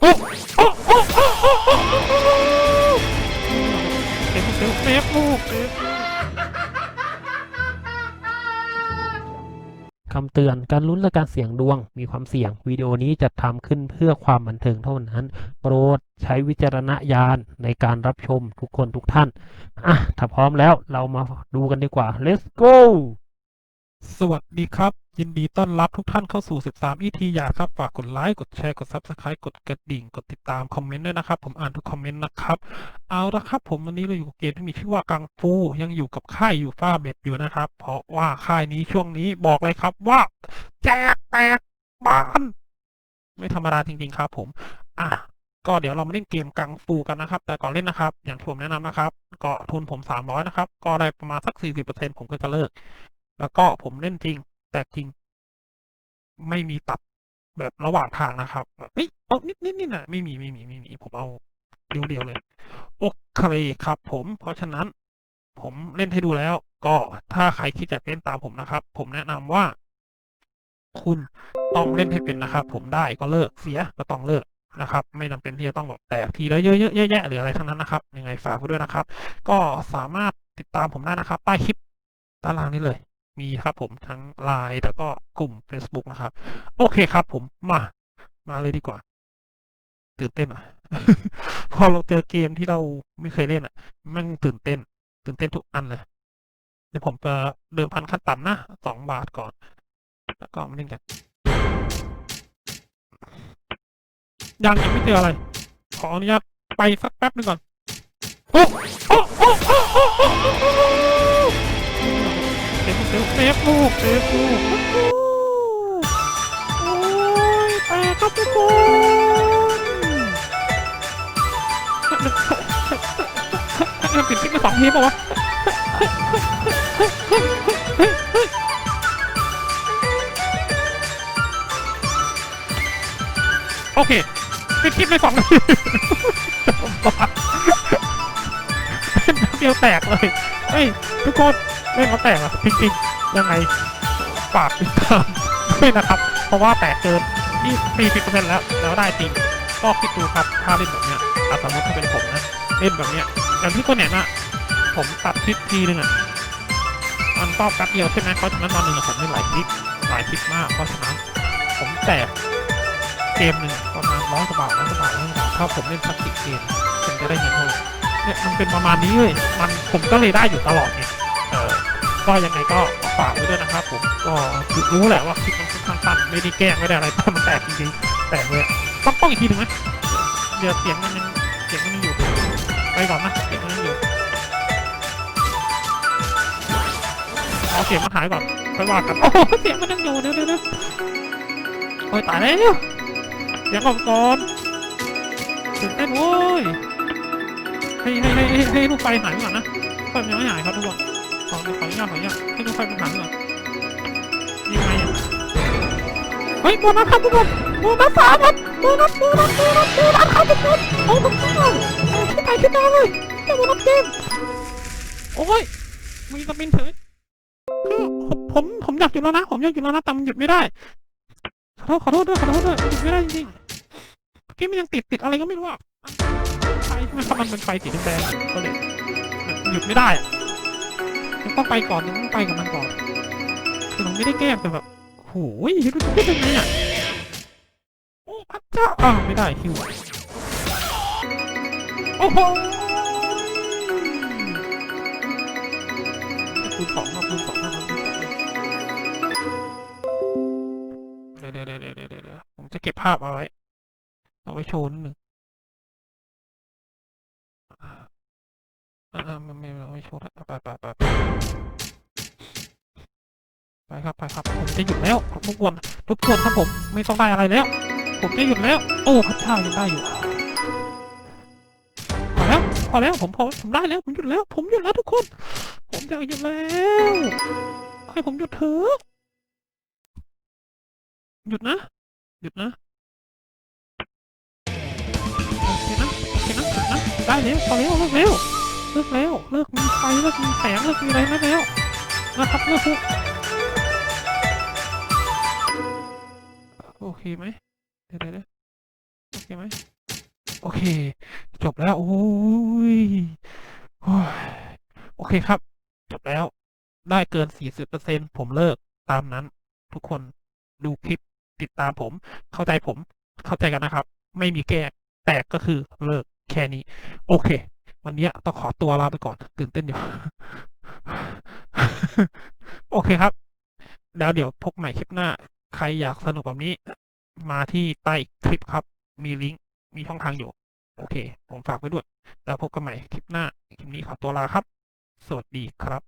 โอ้โอ้โอ้โอ้โอ้โอ้โอ้เซฟเซฟเซฟลูกเซฟคำเตือนการลุ้นและการเสี่ยงดวงมีความเสี่ยง วิดีโอนี้จัดทำขึ้นเพื่อความบันเทิงเท่านั้น โปรดใช้วิจารณญาณในการรับชมทุกคนทุกท่าน อะ ถ้าพร้อมแล้วเรามาดูกันดีกว่า let's go สวัสดีครับ ยินดีต้อนรับทุกท่านเข้าสู่ 13 ET อยากครับฝากกดไลค์ กดแชร์ กด Subscribe กดกระดิ่ง กดติดตาม คอมเมนต์ด้วยนะครับ ผมอ่านทุกคอมเมนต์นะครับ เอาละครับ ผมวันนี้เราอยู่เกมที่มีชื่อว่ากังฟูยังอยู่กับค่ายอยู่ฟ่าเบ็ดอยู่นะครับ เพราะว่าค่ายนี้ช่วงนี้บอกเลยครับว่า แจกแตกบานไม่ธรรมดาจริง ๆ ครับผมอะก็เดี๋ยวเรามาเล่นเกมกังฟูกันนะครับ แต่ก่อนเล่นนะครับ อย่างที่ผมแนะนำนะครับก็ทุนผมสามร้อยนะครับก็ได้ประมาณสักสี่สิบเปอร์เซ็นผมก็จะเลิก แล้วก็ผมเล่นจริง แต่จริงไม่มีตัดแบบระหว่างทางนะครับแบบเฮ้ยเอานิดนิดนิดนะไม่มีไม่มีไม่มีผมเอาเดียวเดียวเลยโอเคครับผม เพราะฉะนั้น ผมเล่นให้ดูแล้ว ก็ถ้าใครคิดจะเล่นตามผมนะครับ ผมแนะนำว่า คุณต้องเล่นให้เป็นนะครับ ผมได้ก็เลิกเสียก็ต้องเลิกนะครับ ไม่จำเป็นที่จะต้องแบบแตกทีละเยอะๆแยะๆหรืออะไรทั้งนั้นนะครับยังไงฝากไว้ด้วยนะครับ ก็สามารถติดตามผมได้นะครับ ใต้คลิปด้านล่างนี้เลย มีครับผมทั้งไลน์แล้วก็กลุ่ม Facebook นะครับ โอเคครับผมมา มาเลยดีกว่าตื่นเต้นอะ พอเราเจอเกมที่เราไม่เคยเล่นอะ มันตื่นเต้น ตื่นเต้นทุกอันเลยเดี๋ยวผมจะเดิมพันขั้นต่ำนะสองบาทก่อน แล้วก็มาเล่นกันยังยังไม่เจออะไร ขออนุญาตไปสักแป๊บหนึงก่อนโอ้โอ้โอ้โอ้ ฟเซฟเซฟลูกเซฟลูกโอ้ยแตกครับทุกคนมันปิดพิกมาสองทีป่าวะโอเคปิดคลิปไปสองนาทีเป็นนัดเดียวแตกเลย เฮ้ย ทุกคน เล่เขาแตกอะจริงๆยังไงฝากติดตามด้วยนะครับ เพราะว่าแตกเกินนี่สี่สิบเปอร์เซ็นต์แล้ว แล้วได้จริงก็คิดดูครับถ้าเล่นแบบเนี้ยอะสมมติถ้าเป็นผมนะเล่นแบบเนี้ยอย่างที่คนเห็นอะผมตัดคลิปทีนึงอะมันก็แป๊บเดียวใช่ไหมเพราะฉะนั้นวันหนึ่งผมเล่นหลายคลิปหลายคลิปมากเพราะฉะนั้นผมแตกเกมหนึ่งประมาณร้อยกว่าบาทร้อยกว่าบาทร้อยกว่าบาทถ้าผมเล่นสักสิบเกมผมจะได้เงินเท่าไหร่เนี่ยมันเป็นประมาณนี้เลยมันผมก็เลยได้อยู่ตลอดเนี่ย ออก็ยังไงก็ฝากไว้ด้วยนะครับผมก็รู้แหละว่าคลิปมันค่อนข้างสั้นไม่ได้แกล้งไม่ได้อะไรแต่มันแตกจริงๆแตกเลยต้องต้องอีกทีหนึ่งไหมเดี๋ยวเสียงมันยังเสียงมันยังอยู่ไปก่อนนะเสียงมันยังอยู่เอาเสียงมันหายก่อนค่อยว่ากันโอ้โหเสียงมันยังอยู่เดี๋ยวเดี๋ยวเดี๋ยโอ้ยตายแล้วเดี๋ยวก่อนก่อนตื่นเต้นโว้ยให้ให้ให้ให้ให้ลูกไฟหายก่อนนะไฟมันยังไม่หายครับทุกคน ขอขออนุญาตขออนุญาตให้ลูกไฟมันหายก่อนยังไงอะเฮ้ยโบนัสครับทุกคนโบนัสสามครับโบนัสโบนัสโบนัสโบนัสครับทุกคนโอ้ทุกคนโอ้ขึ้นไปขึ้นมาเลยแค่โบนัสเกมโอ้ยมีสปินเฉยคือผมผมอยากหยุดแล้วนะ ผมอยากหยุดแล้วนะแต่มันหยุดไม่ได้ขอโทษขอโทษด้วยขอโทษด้วยหยุดไม่ได้จริงๆเมื่อกี้มันยังติดติดอะไรก็ไม่รู้อะไฟใช่ไหมครับมันเป็นไฟสีแดงก็เลยหยุดไม่ได้อะ ยังต้องไปก่อนยังต้องไปกับมันก่อนคือผมไม่ได้แก้แต่แบบโอ้ยรู้จะพูดยังไงอะโอ้พระเจ้าอ้าวไม่ได้คิวโอ้โหคูณสองมาคูณสองมาเดี๋ยวเดี๋ยวเดี๋ยวเดี๋ยวผมจะเก็บภาพเอาไว้ เอาไว้โชว์นิดนึง อ่าไม่ไม่ไว้โชว์แล้วไปไปไปไปไปครับไปครับผมจะหยุดแล้วทุกคนทุกคนครับผมไม่ต้องได้อะไรแล้ว ผมจะหยุดแล้ว โอ้พระเจ้ายังได้อยู่พอแล้วพอแล้วผมพอผมได้แล้วผมหยุดแล้ว ผมหยุดแล้วทุกคน ผมจะหยุดแล้วให้ผมหยุดเถอะหยุดนะ หยุดนะโอเคนะโอเคนะหยุดนะได้แล้วพอแล้วเลิกแล้ว เลิกแล้ว เลิกมีไฟเลิกมีแสงเลิกมีอะไรนั่นแล้วนะครับเลิกโอเคไหมเดี๋ยวเดี๋ยวเดี๋ยวช่ไหมโอเค จบแล้วโอ้ยโอ้ยโอเคครับ จบแล้ว ได้เกิน 40%ผมเลิกตามนั้น ทุกคนดูคลิปติดตามผม เข้าใจผม เข้าใจกันนะครับ ไม่มีแก้ แต่ก็คือเลิกแค่นี้ โอเค วันนี้ต้องขอตัวลาไปก่อน ตื่นเต้นอยู่ โอเคครับ แล้วเดี๋ยวพบใหม่คลิปหน้า ใครอยากสนุกแบบนี้ มาที่ใต้คลิปครับ มีลิงก์มีช่องทางอยู่ โอเค ผมฝากไว้ด้วย แล้วพบกันใหม่คลิปหน้า คลิปนี้ขอตัวลาครับ สวัสดีครับ